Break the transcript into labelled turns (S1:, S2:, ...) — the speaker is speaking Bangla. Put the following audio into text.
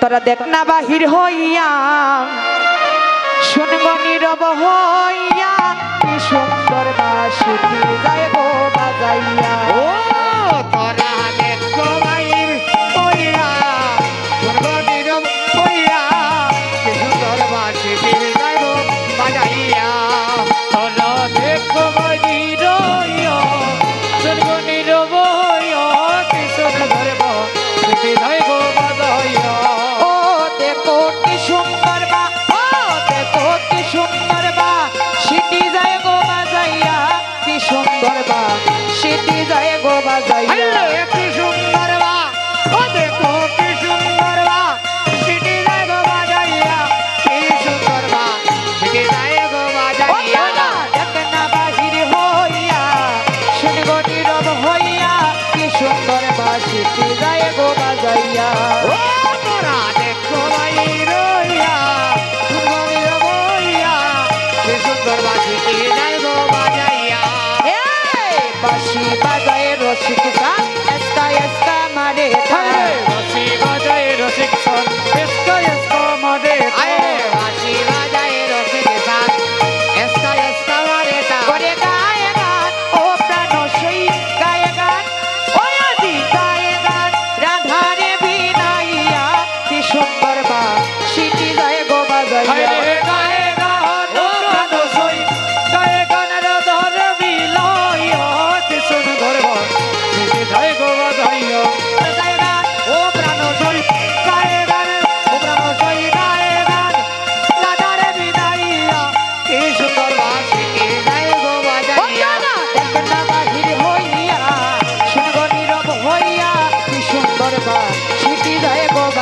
S1: তোরা দেখ না বাহির হইয়া। শুনব নীরব হইয়া সুন্দর
S2: বাসুকি যাইব বাজাইয়া। সুন্দর
S1: বা ও দেখো কি সুন্দর বা। সিটি যায় গো বাজাইয়া কি সুন্দর বা। সিটি যায় গো বাজাইয়া।
S2: কি সুন্দর বা। ও দেখো কি সুন্দর বা। সিটি যায় গো বাজাইয়া কি সুন্দর বা। সিটি যায় গো বাজাইয়া। দেখ
S1: না বাহির হইয়া
S2: শুন গো
S1: নীরব হইয়া কি সুন্দর বা। সিটি যায় গো বাজাইয়া।
S2: বাঁশি বাজায় রসিক